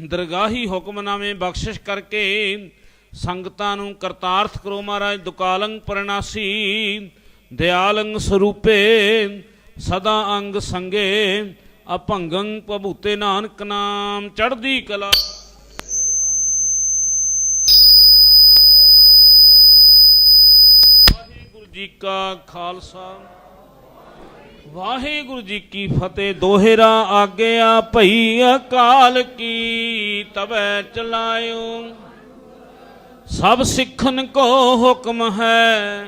ਦਰਗਾਹੀ ਹੁਕਮਨਾਮੇ ਬਖਸ਼ਿਸ਼ ਕਰਕੇ ਸੰਗਤਾਂ ਨੂੰ ਕਰਤਾਰਥ ਕਰੋ ਮਹਾਰਾਜ, ਦੁਕਾਲੰਗ ਪ੍ਰਣਾਸੀ, ਦਿਆਲੰਗ ਸਰੂਪੇ, ਸਦਾ ਅੰਗ ਸੰਗੇ, ਅਭੰਗੰ ਭਭੂਤੇ ਨਾਨਕ ਨਾਮ, ਚੜ੍ਹਦੀ ਕਲਾ। ਵਾਹਿਗੁਰੂ ਜੀ ਕਾ ਖਾਲਸਾ। ਵਾਹਿਗੁਰੂ ਜੀ ਕੀ ਫਤਿਹ, ਦੋਹਰਾ ਆਗਿਆ ਭਈ ਅਕਾਲ ਕੀ ਤਬੈ ਚਲਾਇਓ। ਸਭ ਸਿੱਖਨ ਕੋ ਹੁਕਮ ਹੈ।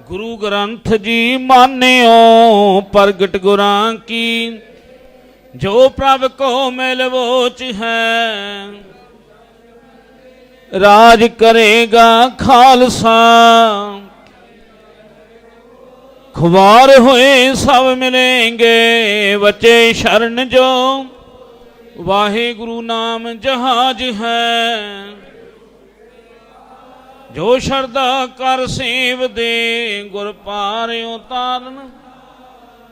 ਗੁਰੂ ਗ੍ਰੰਥ ਜੀ ਮਾਨਿਓ, ਪ੍ਰਗਟ ਗੁਰਾਂ ਕੀ, ਜੋ ਪ੍ਰਭ ਕੋ ਮਿਲਵੋਚ ਹੈ। ਰਾਜ ਕਰੇਗਾ ਖਾਲਸਾ। ਖੁਆਰ ਹੋਏ ਸਭ ਮਿਲेंगे ਬੱਚੇ ਸ਼ਰਨ ਜੋ। ਵਾਹਿਗੁਰੂ ਨਾਮ ਜਹਾਜ ਹੈ। ਜੋ ਸ਼ਰਧਾ ਕਰ ਸੇਵ ਦੇ ਗੁਰ ਪਾਰ ਉਤਾਰਨ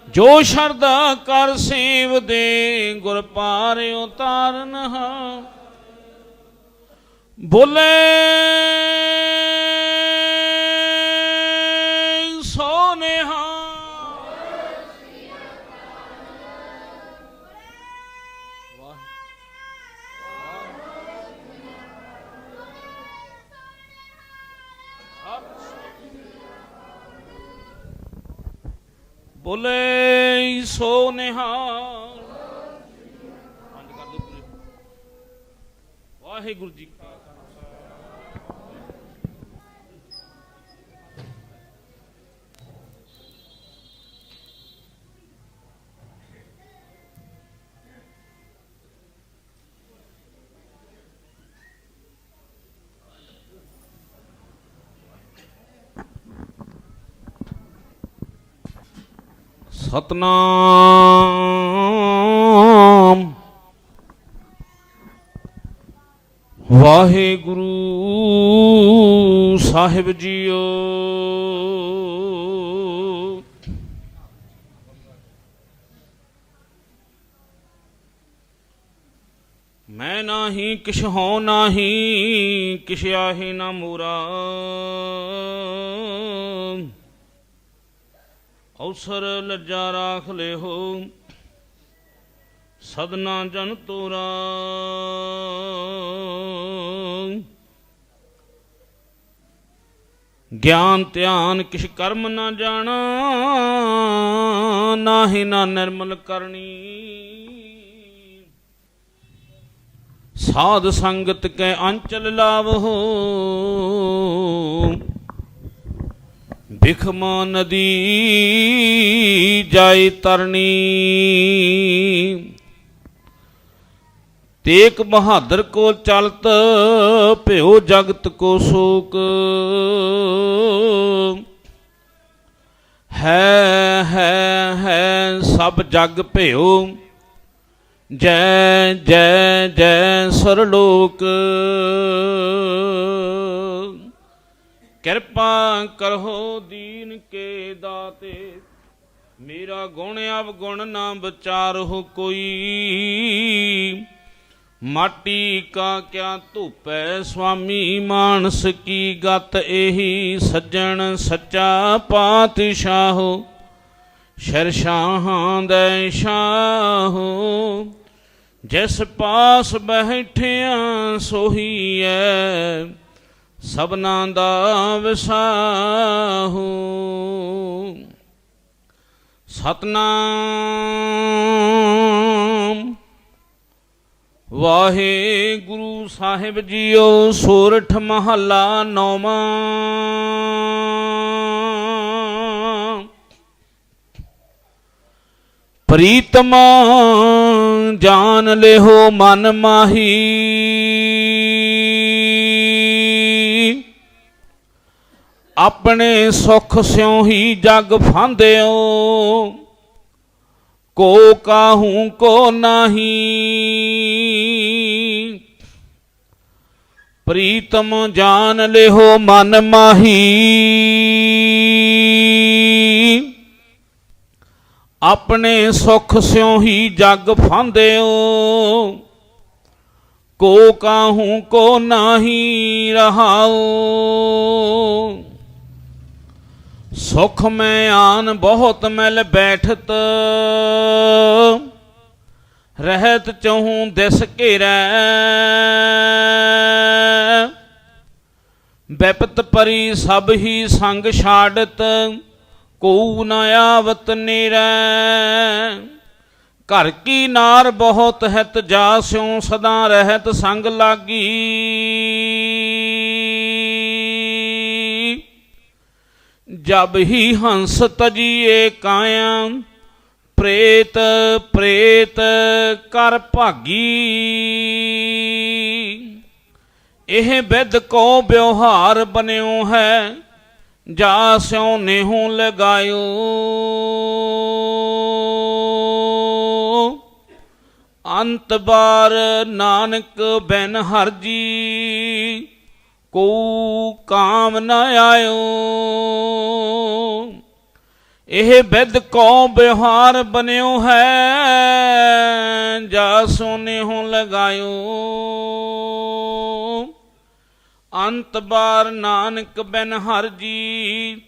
ਜੋ ਸ਼ਰਧਾ ਕਰ ਸੇਵ ਦੇ ਗੁਰ ਪਾਰ ਉਤਾਰਨ ਹਾਂ। ਬੋਲੇ ਬੋਲੇ ਸੋਨੇਹਾ ਬੰਦ ਕਰ ਦਿਓ ਪੂਰੇ। ਵਾਹਿਗੁਰੂ ਜੀ ਸਤਨਾਮ। ਵਾਹਿਗੁਰੂ ਸਾਹਿਬ ਜੀਓ। ਮੈਂ ਨਾਹੀ ਕਿਛ ਹੋ ਨਾਹੀ ਕਿਛ ਆਹੀ ਨਾ ਮੂਰਾ। ਅਵਸਰ ਲੱਜਾ ਰਾਖ ਲਿਓ। ਸਦਨਾ ਜਨ ਤੋਰਾ। ਗਿਆਨ ਧਿਆਨ ਕਿਛ ਕਰਮ ਨਾ ਜਾਣਾ, ਨਾਹੀ ਨਾ ਨਿਰਮਲ ਕਰਨੀ। ਸਾਧ ਸੰਗਤ ਕੈ ਅੰਚਲ ਲਾਵੋ। ਬਿਖਮਾ ਨਦੀ ਜਾਈ ਤਰਨੀ। ਤੇਕ ਬਹਾਦਰ ਕੋ ਚਲਤ ਭਿਓ ਜਗਤ ਕੋ ਸੂਕ। ਹੈ ਹੈ ਹੈ, ਸਭ ਜਗ ਭਿਓ ਜੈ ਜੈ ਜੈ, ਸਰਲੋਕ। ਕਿਰਪਾ ਕਰੋ ਦੀਨ ਕੇ ਦਾਤੇ। ਮੇਰਾ ਗੁਣ ਅਵਗੁਣ ਨਾ ਵਿਚਾਰੋ ਕੋਈ। ਮਾਟੀ ਕਾ ਕਿਆ ਧੂਪੈ ਸੁਆਮੀ, ਮਾਨਸ ਕੀ ਗਤ ਇਹੀ ਸੱਜਣ ਸੱਚਾ ਪਾਤਸ਼ਾਹੋ। ਸ਼ਰਸ਼ਾਹਾਂ ਦੇ ਸ਼ਾਹੋ, ਜਿਸ ਪਾਸ ਬੈਠਿਆ ਸੋਹੀਐ। ਸਭਨਾ ਦਾ ਵਿਸਾਹੂ। ਸਤਨਾਮ। ਵਾਹਿਗੁਰੂ ਸਾਹਿਬ ਜੀਓ, ਸੋਰਠ ਮਹੱਲਾ ਨੌਵਾਂ। ਪ੍ਰੀਤਮਾ ਜਾਨ ਲਿਓ ਮਨ ਮਾਹੀ। ਆਪਣੇ ਸੁਖ ਸਿਉ ਹੀ ਜਗ ਫਾਂਦਿਓ। ਕੋ ਕਾਹੂ, ਕੋ ਨਹੀਂ। ਪ੍ਰੀਤਮ ਜਾਨ ਲਿਹੋ ਮਨ ਮਾਹੀ। ਆਪਣੇ ਸੁਖ ਸਿਉ ਹੀ ਜਗ ਫਾਂਦਿਓ। ਕੋ ਕਾਹੂ, ਕੋ ਨਾਹੀ ਰਹਾਉ ਸੁਖ ਮੈਂ ਆਨ ਬਹੁਤ ਮਿਲ ਬੈਠਤ। ਰਹਿਤ ਚਹੂ ਦਿਸ ਘੇਰੈ। ਬਿਪਤ ਪਰੀ ਸਭ ਹੀ ਸੰਗ ਛਾੜਤ ਕੋ ਨ ਆਵਤ ਨੇਰੈ। ਘਰ ਕੀ ਨਾਰ ਬਹੁਤ ਹਿਤ ਜਾ ਸਿਉ ਸਦਾ ਰਹਿਤ ਸੰਗ ਲਾਗੀ। ਜਬ ਹੀ ਹੰਸ ਤਜੀਏ ਕਾਇਆ, ਪ੍ਰੇਤ ਪ੍ਰੇਤ ਕਰ ਭਾਗੀ। ਇਹ ਵਿਦ ਕੋ ਵਿਵਹਾਰ ਬਨਿਓ ਹੈ, ਜਾ ਸਿਉ ਨੇਹੂ ਲਗਾਇਓ। ਅੰਤ ਬਾਰ ਨਾਨਕ ਬੈਨ ਹਰਜੀ ਕੋ ਕਾਮ ਨ ਆਇਓ। ਇਹ ਬਿਦ ਕੋ ਬਿਹਾਰ ਬਨਿਓ ਹੈ, ਜਾ ਸੋਨੇ ਹੋ ਲਗਾਇਓ। ਅੰਤ ਬਾਰ ਨਾਨਕ ਬਿਨ ਹਰ ਜੀ,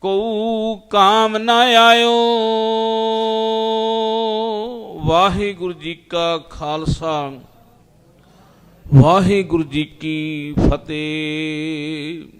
ਕੋ ਕਾਮ ਨ ਆਇਓ। ਵਾਹਿਗੁਰੂ ਜੀ ਕਾ ਖਾਲਸਾ। ਵਾਹਿਗੁਰੂ ਜੀ ਕੀ ਫਤਿਹ।